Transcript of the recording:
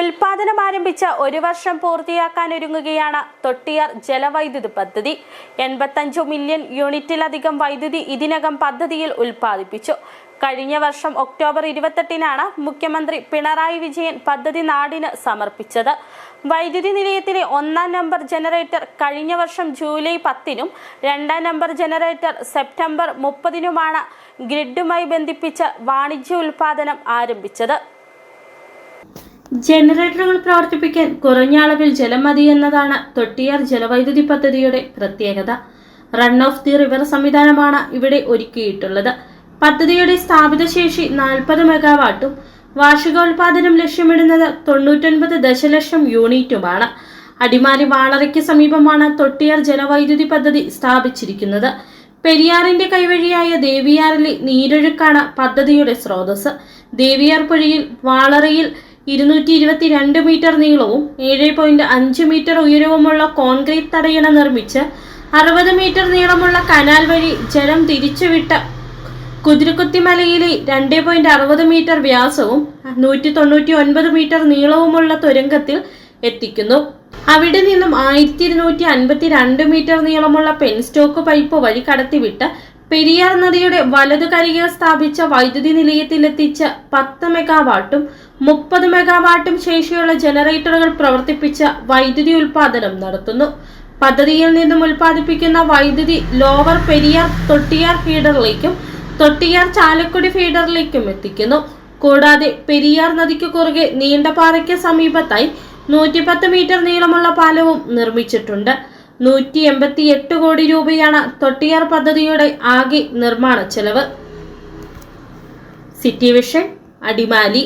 ഉൽപാദനം ആരംഭിച്ച ഒരു വർഷം പൂർത്തിയാക്കാൻ ഒരുങ്ങുകയാണ് തൊട്ടിയാർ ജലവൈദ്യുതി പദ്ധതി. എൺപത്തഞ്ചു മില്യൺ യൂണിറ്റിലധികം വൈദ്യുതി ഇതിനകം പദ്ധതിയിൽ ഉൽപ്പാദിപ്പിച്ചു. കഴിഞ്ഞ വർഷം ഒക്ടോബർ ഇരുപത്തെട്ടിനാണ് മുഖ്യമന്ത്രി പിണറായി വിജയൻ പദ്ധതി നാടിന് സമർപ്പിച്ചത്. വൈദ്യുതി നിലയത്തിലെ ഒന്നാം നമ്പർ ജനറേറ്റർ കഴിഞ്ഞ വർഷം ജൂലൈ പത്തിനും രണ്ടാം നമ്പർ ജനറേറ്റർ സെപ്റ്റംബർ മുപ്പതിനുമാണ് ഗ്രിഡുമായി ബന്ധിപ്പിച്ച് വാണിജ്യ ഉൽപാദനം ആരംഭിച്ചത്. ജനറേറ്ററുകൾ പ്രവർത്തിപ്പിക്കാൻ കുറഞ്ഞ അളവിൽ ജലം മതി എന്നതാണ് തൊട്ടിയാർ ജലവൈദ്യുതി പദ്ധതിയുടെ പ്രത്യേകത. റൺ ഓഫ് ദി റിവർ സംവിധാനമാണ് ഇവിടെ ഒരുക്കിയിട്ടുള്ളത്. പദ്ധതിയുടെ സ്ഥാപിത ശേഷി നാൽപ്പത് മെഗാവാട്ടും വാർഷികോൽപാദനം ലക്ഷ്യമിടുന്നത് തൊണ്ണൂറ്റൊൻപത് ദശലക്ഷം യൂണിറ്റുമാണ്. അടിമാലി വാളറയ്ക്ക് സമീപമാണ് തൊട്ടിയാർ ജലവൈദ്യുതി പദ്ധതി സ്ഥാപിച്ചിരിക്കുന്നത്. പെരിയാറിന്റെ കൈവഴിയായ ദേവിയാറിലെ നീരൊഴുക്കാണ് പദ്ധതിയുടെ സ്രോതസ് ദേവിയാർ പുഴയിൽ വാളറയിൽ ഇരുന്നൂറ്റി ഇരുപത്തിരണ്ട് മീറ്റർ നീളവും ഏഴ് പോയിന്റ് അഞ്ച് മീറ്റർ ഉയരവുമുള്ള കോൺക്രീറ്റ് തടയണ നിർമ്മിച്ച് അറുപത് മീറ്റർ നീളമുള്ള കനാൽ വഴി ജലം തിരിച്ചുവിട്ട കുതിരക്കുത്തിമലയിലെ രണ്ട് പോയിന്റ് അറുപത് മീറ്റർ വ്യാസവും നൂറ്റി തൊണ്ണൂറ്റി ഒൻപത് മീറ്റർ നീളവുമുള്ള തുരങ്കത്തിൽ എത്തിക്കുന്നു. അവിടെ നിന്നും ആയിരത്തി ഇരുന്നൂറ്റി അൻപത്തി രണ്ട് മീറ്റർ നീളമുള്ള പെൻസ്റ്റോക്ക് പൈപ്പ് വഴി കടത്തിവിട്ട് പെരിയാർ നദിയുടെ വലതുകരികിൽ സ്ഥാപിച്ച വൈദ്യുതി നിലയത്തിലെത്തിച്ച പത്ത് മെഗാവാട്ടും മുപ്പത് മെഗാവാട്ടും ശേഷിയുള്ള ജനറേറ്ററുകൾ പ്രവർത്തിപ്പിച്ച വൈദ്യുതി ഉൽപാദനം നടത്തുന്നു. പദ്ധതിയിൽ നിന്നും ഉൽപ്പാദിപ്പിക്കുന്ന വൈദ്യുതി ലോവർ പെരിയാർ തൊട്ടിയാർ ഫീഡറിലേക്കും തൊട്ടിയാർ ചാലക്കുടി ഫീഡറിലേക്കും എത്തിക്കുന്നു. കൂടാതെ പെരിയാർ നദിക്ക് കുറുകെ നീണ്ടപാറയ്ക്ക് സമീപത്തായി നൂറ്റിപ്പത്ത് മീറ്റർ നീളമുള്ള പാലവും നിർമ്മിച്ചിട്ടുണ്ട്. നൂറ്റി എൺപത്തി എട്ട് കോടി രൂപയാണ് തൊട്ടിയാർ പദ്ധതിയുടെ ആകെ നിർമ്മാണ ചെലവ്. City vision Adimali